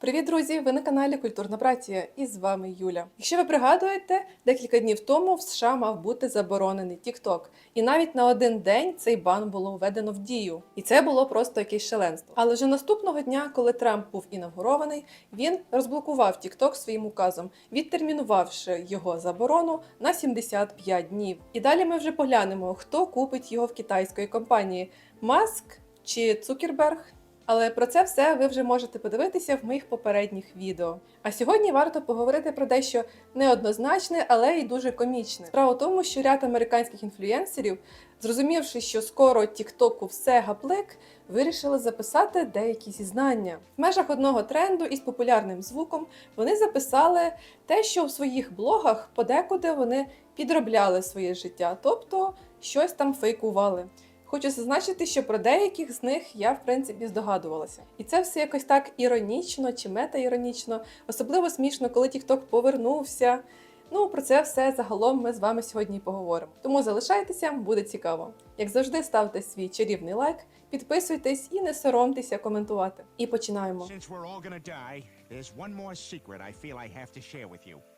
Привіт, друзі! Ви на каналі Культурна Братія і з вами Юля. Якщо ви пригадуєте, декілька днів тому в США мав бути заборонений TikTok. І навіть на один день цей бан було введено в дію. І це було просто якесь шаленство. Але вже наступного дня, коли Трамп був інавгурований, він розблокував TikTok своїм указом, відтермінувавши його заборону на 75 днів. І далі ми вже поглянемо, хто купить його в китайської компанії: Маск чи Цукерберг. Але про це все ви вже можете подивитися в моїх попередніх відео. А сьогодні варто поговорити про дещо неоднозначне, але й дуже комічне. Справа в тому, що ряд американських інфлюенсерів, зрозумівши, що скоро Тіктоку все гаплик, вирішили записати деякі зізнання. В межах одного тренду із популярним звуком вони записали те, що в своїх блогах подекуди вони підробляли своє життя, тобто щось там фейкували. Хочу зазначити, що про деяких з них я в принципі здогадувалася. І це все якось так іронічно чи мета-іронічно, особливо смішно, коли TikTok повернувся. Ну, про це все загалом ми з вами сьогодні поговоримо. Тому залишайтеся, буде цікаво. Як завжди, ставте свій чарівний лайк, підписуйтесь і не соромтеся коментувати. І починаємо. Since we're all gonna die, there's one more secret I feel I have to share with you.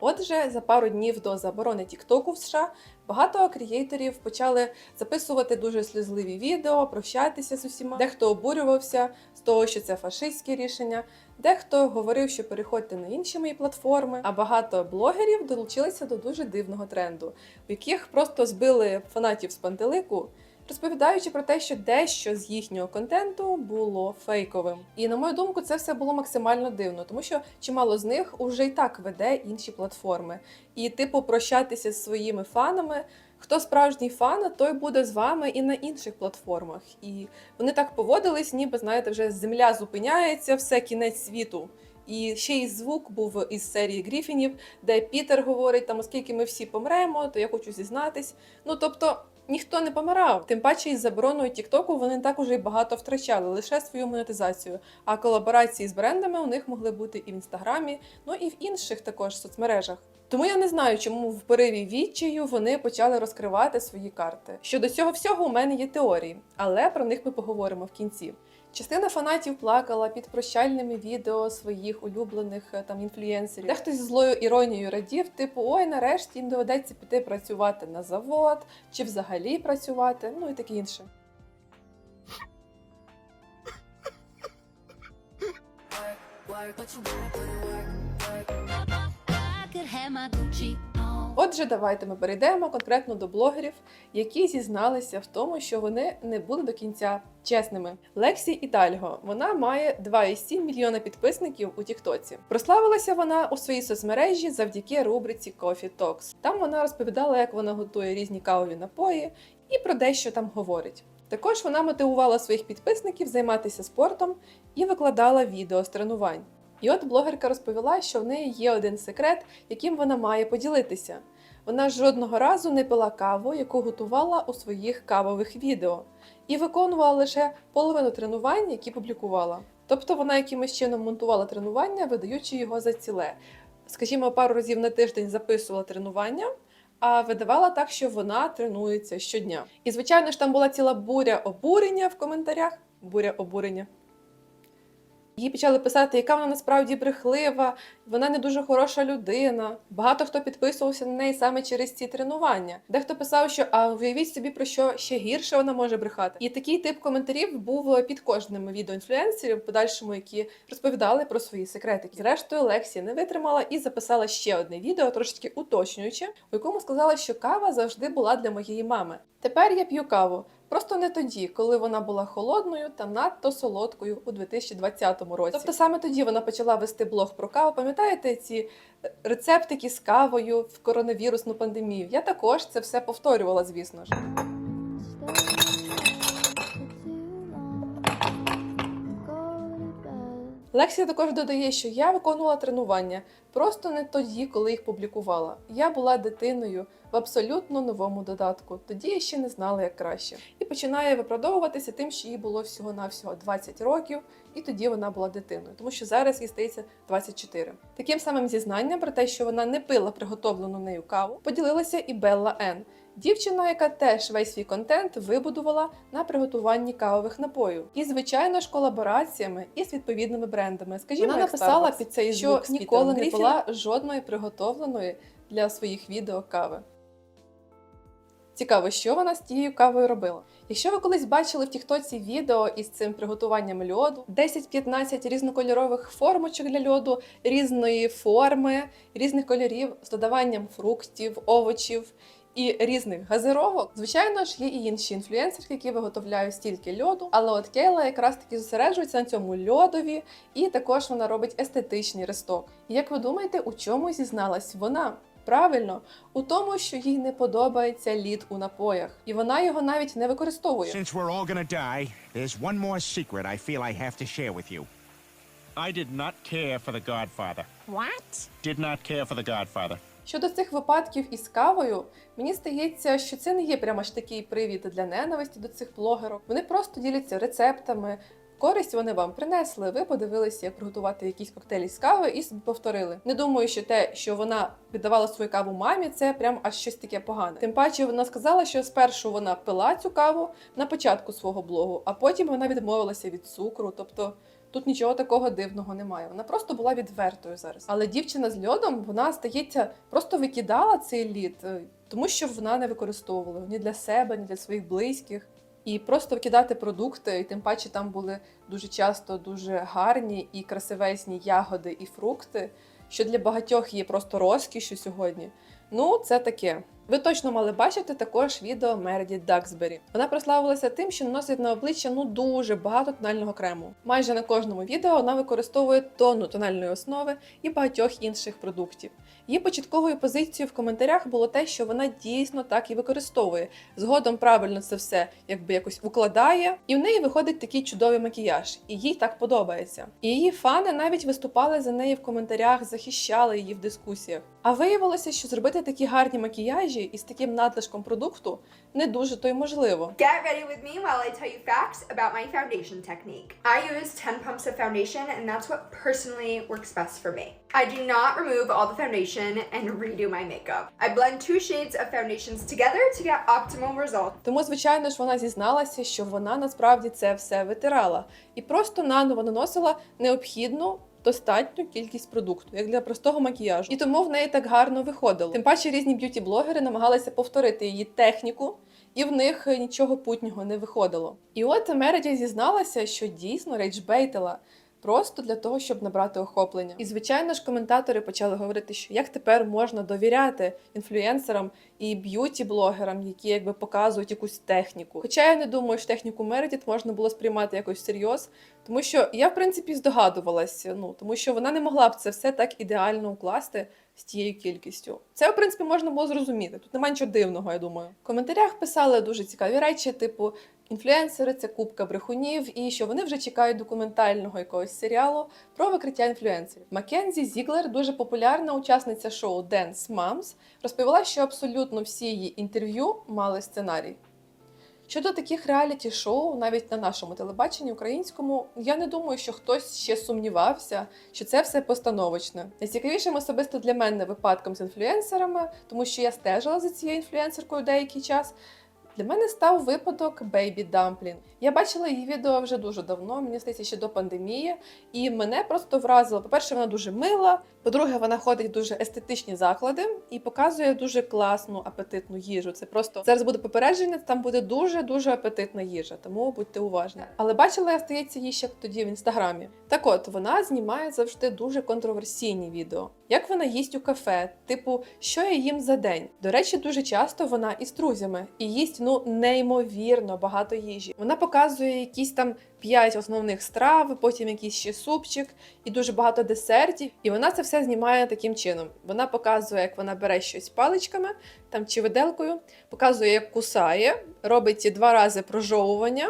Отже, за пару днів до заборони Тіктоку в США багато креаторів почали записувати дуже сльозливі відео, прощатися з усіма. Дехто обурювався з того, що це фашистське рішення, дехто говорив, що переходьте на інші мої платформи. А багато блогерів долучилися до дуже дивного тренду, в яких просто збили фанатів з пантелику. Розповідаючи про те, що дещо з їхнього контенту було фейковим, і на мою думку, це все було максимально дивно, тому що чимало з них уже й так веде інші платформи. І, типу, прощатися з своїми фанами. Хто справжній фан, той буде з вами і на інших платформах. І вони так поводились, ніби знаєте, вже земля зупиняється, все кінець світу. І ще й звук був із серії Гріфінів, де Пітер говорить: там, оскільки ми всі помремо, то я хочу зізнатись. Ну тобто. Ніхто не помирав, тим паче із забороною Тіктоку вони так уже й багато втрачали лише свою монетизацію. А колаборації з брендами у них могли бути і в інстаграмі, ну і в інших також соцмережах. Тому я не знаю, чому в пориві відчаю вони почали розкривати свої карти. Щодо цього всього у мене є теорії, але про них ми поговоримо в кінці. Частина фанатів плакала під прощальними відео своїх улюблених е, там інфлюенсерів. Дехто зі злою іронією радів, типу, ой, нарешті їм доведеться піти працювати на завод чи взагалі працювати, ну і таке інше. work, but you put work, work. I could have my Gucci. Отже, давайте ми перейдемо конкретно до блогерів, які зізналися в тому, що вони не були до кінця чесними. Лексі Ідальго вона має 2,7 мільйона підписників у Тіктоці. Прославилася вона у своїй соцмережі завдяки рубриці Coffee Talks. Там вона розповідала, як вона готує різні кавові напої і про дещо там говорить. Також вона мотивувала своїх підписників займатися спортом і викладала відео з тренувань. І от блогерка розповіла, що в неї є один секрет, яким вона має поділитися. Вона жодного разу не пила каву, яку готувала у своїх кавових відео, і виконувала лише половину тренувань, які публікувала. Тобто вона якимось чином монтувала тренування, видаючи його за ціле. Скажімо, пару разів на тиждень записувала тренування, а видавала так, що вона тренується щодня. І звичайно ж, там була ціла буря обурення в коментарях. Буря обурення. Їй почали писати, яка вона насправді брехлива, вона не дуже хороша людина. Багато хто підписувався на неї саме через ці тренування. Дехто писав, що а уявіть собі про що ще гірше вона може брехати. І такий тип коментарів був під кожним відео інфлюенсерів, в подальшому, які розповідали про свої секретики. Зрештою, Лексія не витримала і записала ще одне відео, трошечки уточнюючи, у якому сказала, що кава завжди була для моєї мами. Тепер я п'ю каву. Просто не тоді, коли вона була холодною та надто солодкою у 2020 році. Тобто саме тоді вона почала вести блог про каву. Пам'ятаєте ці е, рецептики з кавою в коронавірусну пандемію? Я також це все повторювала, звісно ж. Лексія також додає, що я виконувала тренування просто не тоді, коли їх публікувала. Я була дитиною в абсолютно новому додатку. Тоді я ще не знала, як краще. І починає виправдовуватися тим, що їй було всього-навсього 20 років, і тоді вона була дитиною, тому що зараз їй здається 24. Таким самим зізнанням про те, що вона не пила приготовлену нею каву, поділилася і Белла Ен. Дівчина, яка теж весь свій контент вибудувала на приготуванні кавових напоїв, і звичайно ж колабораціями і з відповідними брендами. Скажімо, Вона написала під цей що звук ніколи не була жодної приготовленої для своїх відео кави. Цікаво, що вона з тією кавою робила. Якщо ви колись бачили в Тіктоці відео із цим приготуванням льоду, 10-15 різнокольорових формочок для льоду, різної форми, різних кольорів з додаванням фруктів, овочів і різних газировок. Звичайно ж, є і інші інфлюенсерки, які виготовляють стільки льоду, але от Кейла якраз таки зосереджується на цьому льодові, і також вона робить естетичний ресток. І як ви думаєте, у чому зізналась вона? Правильно, у тому, що їй не подобається лід у напоях, і вона його навіть не використовує. Since we're all gonna die, there's one more secret I feel I have to share with you. I did not care for the Godfather. What? Did not care for the Godfather. Щодо цих випадків із кавою, мені здається, що це не є прямо ж такий привід для ненависті до цих блогерок. Вони просто діляться рецептами. Користь вони вам принесли. Ви подивилися, як приготувати якісь коктейлі з кави і повторили. Не думаю, що те, що вона віддавала свою каву мамі, це прям аж щось таке погане. Тим паче, вона сказала, що спершу вона пила цю каву на початку свого блогу, а потім вона відмовилася від цукру. Тобто Тут нічого такого дивного немає. Вона просто була відвертою зараз. Але дівчина з льодом, вона здається, просто викидала цей лід, е, тому що вона не використовувала ні для себе, ні для своїх близьких. І просто викидати продукти, і тим паче там були дуже часто дуже гарні і красивезні ягоди і фрукти, що для багатьох є просто розкішю сьогодні. Ну, це таке. Ви точно мали бачити також відео Мереді Даксбері. Вона прославилася тим, що наносить на обличчя ну дуже багато тонального крему. Майже на кожному відео вона використовує тонну тональної основи і багатьох інших продуктів. Її початковою позицією в коментарях було те, що вона дійсно так і використовує. Згодом правильно це все якби якось укладає, і в неї виходить такий чудовий макіяж, і їй так подобається. І її фани навіть виступали за неї в коментарях, захищали її в дискусіях. А виявилося, що зробити такі гарні макіяжі із таким надлишком продукту не дуже то й можливо. Get ready with me while I tell you facts about my foundation technique. I use 10 pumps of foundation, and that's what personally works best for me. I do not remove all the foundation and redo my makeup. I blend two shades of foundations together to get optimal results. Тому, звичайно ж, вона зізналася, що вона насправді це все витирала і просто наново наносила необхідну. Достатню кількість продукту, як для простого макіяжу, і тому в неї так гарно виходило. Тим паче різні б'юті-блогери намагалися повторити її техніку, і в них нічого путнього не виходило. І от Мереді зізналася, що дійсно рейджбейтила просто для того, щоб набрати охоплення. І звичайно ж, коментатори почали говорити, що як тепер можна довіряти інфлюенсерам і б'юті-блогерам, які якби показують якусь техніку. Хоча я не думаю, що техніку Мередіт можна було сприймати якось всерйоз, тому що я в принципі здогадувалася, ну тому що вона не могла б це все так ідеально укласти з тією кількістю. Це, в принципі, можна було зрозуміти. Тут немає нічого дивного, я думаю. В коментарях писали дуже цікаві речі, типу. Інфлюенсери це купка брехунів, і що вони вже чекають документального якогось серіалу про викриття інфлюенсерів. Маккензі Зіглер, дуже популярна учасниця шоу Dance Moms, розповіла, що абсолютно всі її інтерв'ю мали сценарій. Щодо таких реаліті-шоу, навіть на нашому телебаченні українському, я не думаю, що хтось ще сумнівався, що це все постановочне. Найцікавішим особисто для мене випадком з інфлюенсерами, тому що я стежила за цією інфлюенсеркою деякий час. Для мене став випадок Baby Dumpling. Я бачила її відео вже дуже давно, мені здається, ще до пандемії, і мене просто вразило. По-перше, вона дуже мила. По-друге, вона ходить в дуже естетичні заклади і показує дуже класну апетитну їжу. Це просто зараз буде попередження, там буде дуже дуже апетитна їжа, тому будьте уважні. Але бачила я здається її ще тоді в інстаграмі. Так от вона знімає завжди дуже контроверсійні відео. Як вона їсть у кафе, типу, що я їм за день. До речі, дуже часто вона із друзями і їсть ну неймовірно багато їжі. Вона показує якісь там п'ять основних страв, потім якийсь ще супчик і дуже багато десертів. І вона це все знімає таким чином. Вона показує, як вона бере щось паличками там чи виделкою, показує, як кусає, робить ці два рази прожовування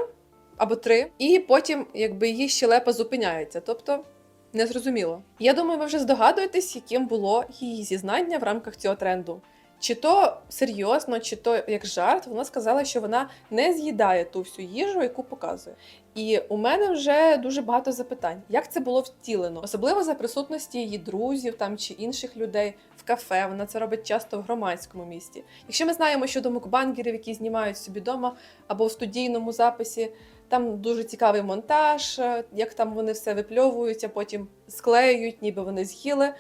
або три, і потім, якби її щелепа зупиняється. Тобто. Незрозуміло. Я думаю, ви вже здогадуєтесь, яким було її зізнання в рамках цього тренду. Чи то серйозно, чи то як жарт, вона сказала, що вона не з'їдає ту всю їжу, яку показує. І у мене вже дуже багато запитань, як це було втілено, особливо за присутності її друзів там чи інших людей в кафе. Вона це робить часто в громадському місті. Якщо ми знаємо щодо мукбангерів, які знімають собі вдома або в студійному записі, там дуже цікавий монтаж, е, як там вони все випльовують, а потім склеюють, ніби вони з'їли.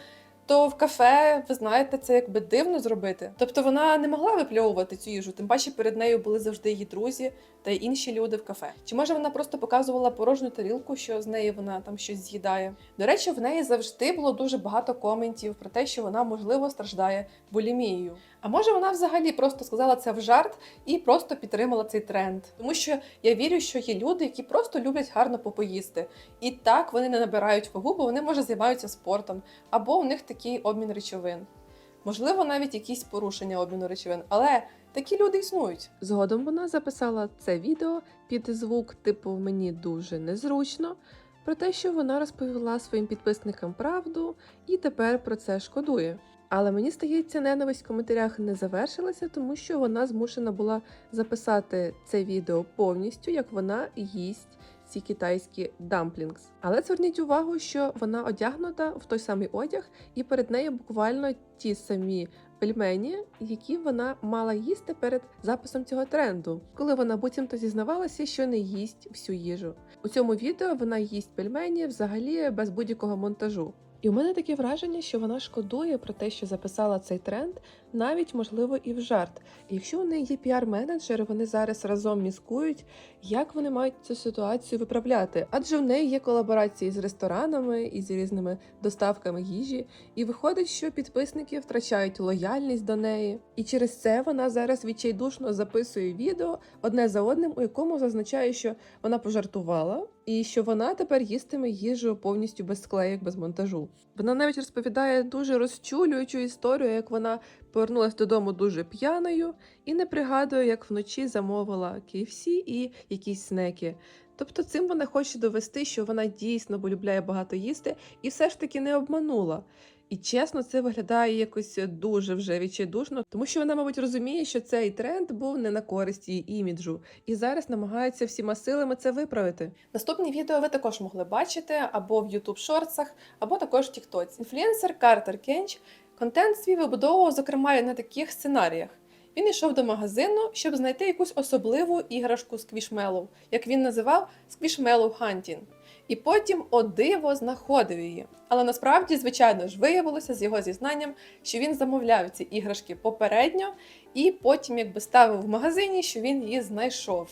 То в кафе, ви знаєте, це якби дивно зробити. Тобто вона не могла випльовувати цю їжу, тим паче перед нею були завжди її друзі та інші люди в кафе. Чи може вона просто показувала порожню тарілку, що з неї вона там щось з'їдає? До речі, в неї завжди було дуже багато коментів про те, що вона можливо страждає булімією. А може вона взагалі просто сказала це в жарт і просто підтримала цей тренд, тому що я вірю, що є люди, які просто люблять гарно попоїсти, і так вони не набирають вагу, бо вони може займаються спортом, або у них такий обмін речовин. Можливо, навіть якісь порушення обміну речовин, але такі люди існують. Згодом вона записала це відео під звук, типу мені дуже незручно, про те, що вона розповіла своїм підписникам правду і тепер про це шкодує. Але мені здається, ненависть в коментарях не завершилася, тому що вона змушена була записати це відео повністю, як вона їсть ці китайські дамплінгс. Але зверніть увагу, що вона одягнута в той самий одяг, і перед нею буквально ті самі пельмені, які вона мала їсти перед записом цього тренду, коли вона буцімто зізнавалася, що не їсть всю їжу. У цьому відео вона їсть пельмені взагалі без будь-якого монтажу. І у мене таке враження, що вона шкодує про те, що записала цей тренд, навіть можливо і в жарт. І якщо у неї є піар-менеджери, вони зараз разом міскують, як вони мають цю ситуацію виправляти. Адже в неї є колаборації з ресторанами і з різними доставками їжі, і виходить, що підписники втрачають лояльність до неї. І через це вона зараз відчайдушно записує відео одне за одним, у якому зазначає, що вона пожартувала. І що вона тепер їстиме їжу повністю без склеїк, без монтажу. Вона навіть розповідає дуже розчулюючу історію, як вона повернулася додому дуже п'яною і не пригадує, як вночі замовила KFC і якісь снеки. Тобто цим вона хоче довести, що вона дійсно полюбляє багато їсти і все ж таки не обманула. І чесно, це виглядає якось дуже вже відчайдушно, тому що вона, мабуть, розуміє, що цей тренд був не на користь її іміджу, і зараз намагається всіма силами це виправити. Наступні відео ви також могли бачити або в YouTube шорцах, або також в TikTok. Інфлюенсер Картер Кенч контент свій вибудовував, зокрема, на таких сценаріях. Він йшов до магазину, щоб знайти якусь особливу іграшку сквішмелоу, як він називав сквішмелоу хантін. І потім о диво знаходив її. Але насправді, звичайно ж, виявилося з його зізнанням, що він замовляв ці іграшки попередньо і потім якби ставив в магазині, що він її знайшов.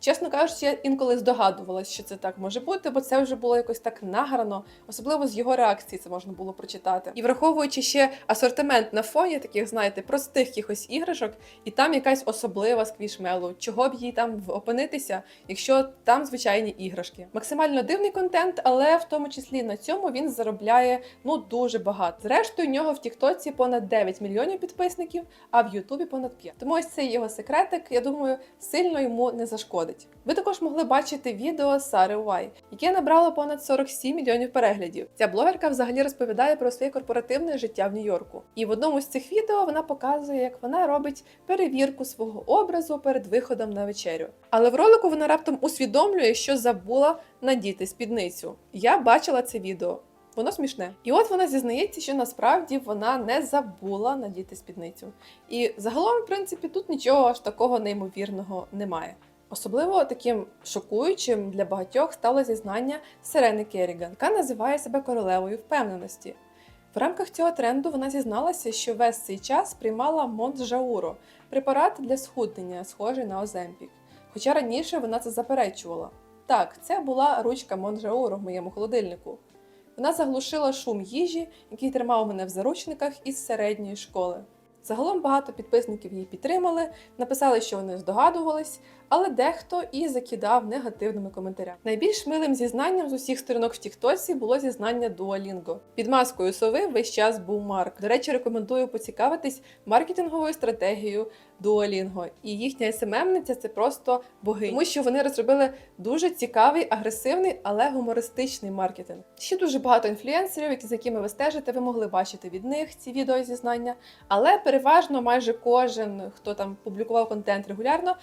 Чесно кажучи, я інколи здогадувалась, що це так може бути, бо це вже було якось так награно, особливо з його реакції це можна було прочитати. І враховуючи ще асортимент на фоні таких, знаєте, простих якихось іграшок, і там якась особлива сквішмелу, чого б їй там опинитися, якщо там звичайні іграшки. Максимально дивний контент, але в тому числі на цьому він заробляє ну дуже багато. Зрештою, у нього в Тіктоці понад 9 мільйонів підписників, а в Ютубі понад 5. Тому ось цей його секретик, я думаю, сильно йому не зашкодить. Ви також могли бачити відео Сари Уай, яке набрало понад 47 мільйонів переглядів. Ця блогерка взагалі розповідає про своє корпоративне життя в Нью-Йорку. І в одному з цих відео вона показує, як вона робить перевірку свого образу перед виходом на вечерю. Але в ролику вона раптом усвідомлює, що забула надіти спідницю. Я бачила це відео. Воно смішне. І от вона зізнається, що насправді вона не забула надіти спідницю. І загалом, в принципі, тут нічого аж такого неймовірного немає. Особливо таким шокуючим для багатьох стало зізнання Сирени Керріган, яка називає себе королевою впевненості. В рамках цього тренду вона зізналася, що весь цей час приймала Монджауро – препарат для схуднення, схожий на Оземпік. Хоча раніше вона це заперечувала. Так, це була ручка Монджауро в моєму холодильнику. Вона заглушила шум їжі, який тримав мене в заручниках із середньої школи. Загалом багато підписників її підтримали, написали, що вони здогадувались, але дехто і закидав негативними коментарями. Найбільш милим зізнанням з усіх сторінок в Тіктоці було зізнання Duolingo. Під маскою сови весь час був Марк. До речі, рекомендую поцікавитись маркетинговою стратегією Duolingo. І їхня СММниця це просто боги, тому що вони розробили дуже цікавий, агресивний, але гумористичний маркетинг. Ще дуже багато інфлюенсерів, які за якими ви стежите, ви могли бачити від них ці відео зізнання. Але переважно майже кожен, хто там публікував контент регулярно.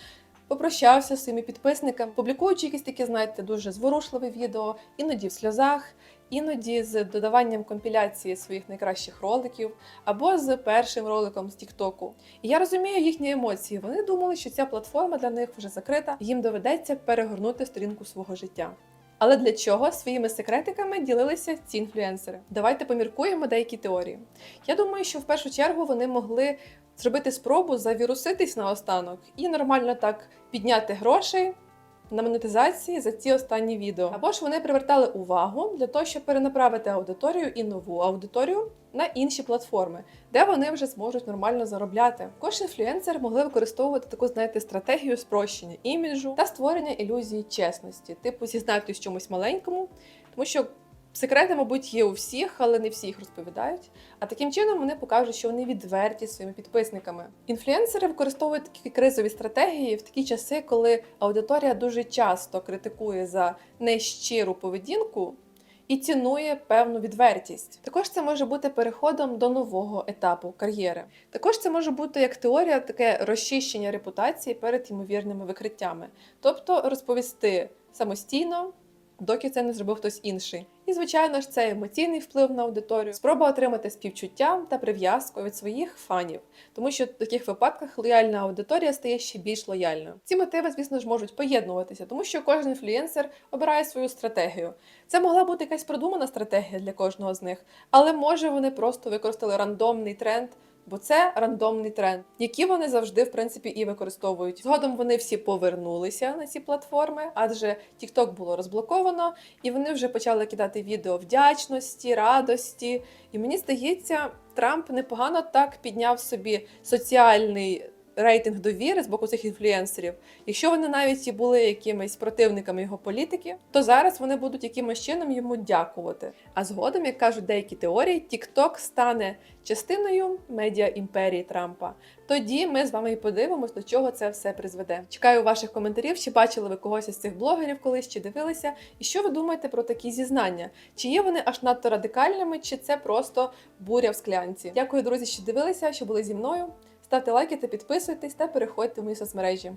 Попрощався з своїми підписниками, публікуючи якісь такі, знаєте, дуже зворушливі відео, іноді в сльозах, іноді з додаванням компіляції своїх найкращих роликів, або з першим роликом з Тіктоку. І я розумію їхні емоції. Вони думали, що ця платформа для них вже закрита, їм доведеться перегорнути сторінку свого життя. Але для чого своїми секретиками ділилися ці інфлюенсери? Давайте поміркуємо деякі теорії. Я думаю, що в першу чергу вони могли зробити спробу завіруситись наостанок і нормально так підняти грошей на монетизації за ці останні відео. Або ж вони привертали увагу для того, щоб перенаправити аудиторію і нову аудиторію на інші платформи, де вони вже зможуть нормально заробляти. Також інфлюенсери могли використовувати таку, знаєте, стратегію спрощення іміджу та створення ілюзії чесності, типу зізнатись чомусь маленькому, тому що. Секрети, мабуть, є у всіх, але не всі їх розповідають. А таким чином вони покажуть, що вони відверті своїми підписниками. Інфлюенсери використовують такі кризові стратегії в такі часи, коли аудиторія дуже часто критикує за нещиру поведінку і цінує певну відвертість. Також це може бути переходом до нового етапу кар'єри. Також це може бути як теорія, таке розчищення репутації перед ймовірними викриттями, тобто розповісти самостійно доки це не зробив хтось інший. І, звичайно ж, це емоційний вплив на аудиторію, спроба отримати співчуття та прив'язку від своїх фанів, тому що в таких випадках лояльна аудиторія стає ще більш лояльною. Ці мотиви, звісно ж, можуть поєднуватися, тому що кожен інфлюенсер обирає свою стратегію. Це могла бути якась продумана стратегія для кожного з них, але може вони просто використали рандомний тренд. Бо це рандомний тренд, який вони завжди в принципі і використовують. Згодом вони всі повернулися на ці платформи, адже TikTok було розблоковано, і вони вже почали кидати відео вдячності, радості. І мені здається, Трамп непогано так підняв собі соціальний рейтинг довіри з боку цих інфлюенсерів. Якщо вони навіть і були якимись противниками його політики, то зараз вони будуть якимось чином йому дякувати. А згодом, як кажуть деякі теорії, TikTok стане частиною медіа імперії Трампа. Тоді ми з вами і подивимось, до чого це все призведе. Чекаю ваших коментарів, чи бачили ви когось із цих блогерів колись, чи дивилися, і що ви думаєте про такі зізнання? Чи є вони аж надто радикальними, чи це просто буря в склянці? Дякую, друзі, що дивилися, що були зі мною. Ставте лайки та підписуйтесь та переходьте в мої соцмережі.